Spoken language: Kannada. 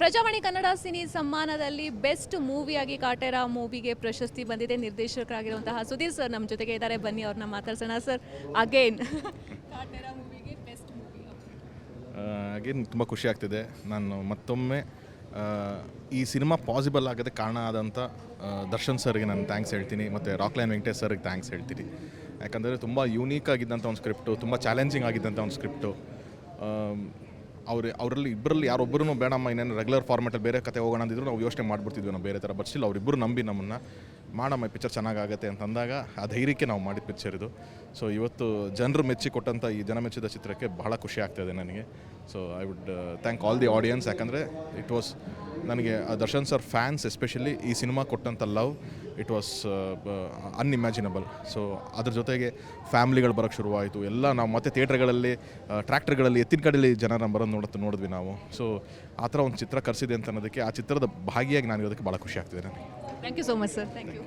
ಪ್ರಜಾವಾಣಿ ಕನ್ನಡ ಸಿನಿ ಸಮ್ಮಾನದಲ್ಲಿ ಬೆಸ್ಟ್ ಮೂವಿಯಾಗಿ ಕಾಟೇರ ಮೂವಿಗೆ ಪ್ರಶಸ್ತಿ ಬಂದಿದೆ. ನಿರ್ದೇಶಕರಾಗಿರುವಂತಹ ಸುಧೀರ್ ಸರ್ ನಮ್ಮ ಜೊತೆಗೆ ಇದ್ದಾರೆ. ಬನ್ನಿ, ಅವ್ರನ್ನ ಮಾತಾಡ್ಸೋಣ ಸರ್. ಅಗೇನ್ ಅಗೇನ್ ತುಂಬ ಖುಷಿ ಆಗ್ತಿದೆ. ನಾನು ಮತ್ತೊಮ್ಮೆ ಈ ಸಿನಿಮಾ ಪಾಸಿಬಲ್ ಆಗೋದಕ್ಕೆ ಕಾರಣ ಆದಂಥ ದರ್ಶನ್ ಸರ್ಗೆ ನಾನು ಥ್ಯಾಂಕ್ಸ್ ಹೇಳ್ತೀನಿ. ಮತ್ತು ರಾಕ್ಲೈನ್ ವೆಂಕಟೇಶ್ ಸರ್ಗೆ ಥ್ಯಾಂಕ್ಸ್ ಹೇಳ್ತೀನಿ. ಯಾಕಂದರೆ ತುಂಬ ಯೂನೀಕ್ ಆಗಿದ್ದಂಥ ಒಂದು ಸ್ಕ್ರಿಪ್ಟು ತುಂಬ ಚಾಲೆಂಜಿಂಗ್ ಆಗಿದ್ದಂಥ ಒಂದು ಸ್ಕ್ರಿಪ್ಟು ಅವ್ರು, ಅವರಲ್ಲಿ ಇಬ್ಬರಲ್ಲಿ ಯಾರೊಬ್ಬರೂ ಬೇಡಮ್ಮ, ಇನ್ನೇನು ರೆಗ್ಯುಲರ್ ಫಾರ್ಮೆಟಲ್ಲಿ ಬೇರೆ ಕತೆ ಹೋಗೋಣ ಅಂದಿದ್ರು ನಾವು ಯೋಚನೆ ಮಾಡಿಬಿಡ್ತಿದ್ವಿ ನಾವು ಬೇರೆ ಥರ. ಬಟ್ ಸ್ಟಿಲ್ ಅವರಿಬ್ಬರು ನಂಬಿ ನಮ್ಮನ್ನು, ಮಾಡಮ್ಮ, ಈ ಪಿಕ್ಚರ್ ಚೆನ್ನಾಗಾಗತ್ತೆ ಅಂತ ಅಂದಾಗ ಆ ಧೈರ್ಯಕ್ಕೆ ನಾವು ಮಾಡಿದ ಪಿಕ್ಚರ್ ಇದು. ಸೊ ಇವತ್ತು ಜನರು ಮೆಚ್ಚಿ ಕೊಟ್ಟಂಥ ಈ ಜನ ಮೆಚ್ಚಿದ ಚಿತ್ರಕ್ಕೆ ಬಹಳ ಖುಷಿ ಆಗ್ತಾಯಿದೆ ನನಗೆ. So I would thank all the audience ಯಾಕಂದರೆ ಇಟ್ ವಾಸ್ ನನಗೆ ದರ್ಶನ್ ಸರ್ ಫ್ಯಾನ್ಸ್ ಎಸ್ಪೆಷಲಿ ಈ ಸಿನಿಮಾ ಕೊಟ್ಟಂಥ love it was unimaginable so ಅದ್ರ ಜೊತೆಗೆ ಫ್ಯಾಮಿಲಿಗಳು ಬರೋಕ್ಕೆ ಶುರುವಾಯಿತು. ಎಲ್ಲ ನಾವು ಮತ್ತೆ ಥಿಯೇಟ್ರ್ಗಳಲ್ಲಿ ಟ್ರ್ಯಾಕ್ಟರ್ಗಳಲ್ಲಿ, ಎತ್ತಿನ ಕಡೆಯಲ್ಲಿ ಜನರ ಬರೋದು ನೋಡುತ್ತೆ ನೋಡಿದ್ವಿ ನಾವು. ಸೊ ಆ ಥರ ಒಂದು ಚಿತ್ರ ಕರೆಸಿದೆ ಅಂತ ಅನ್ನೋದಕ್ಕೆ, ಆ ಚಿತ್ರದ ಭಾಗಿಯಾಗಿ ನಾನು ಇರೋದಕ್ಕೆ ಭಾಳ ಖುಷಿ ಆಗ್ತಿದೆ ನನಗೆ. Thank you so much sir thank you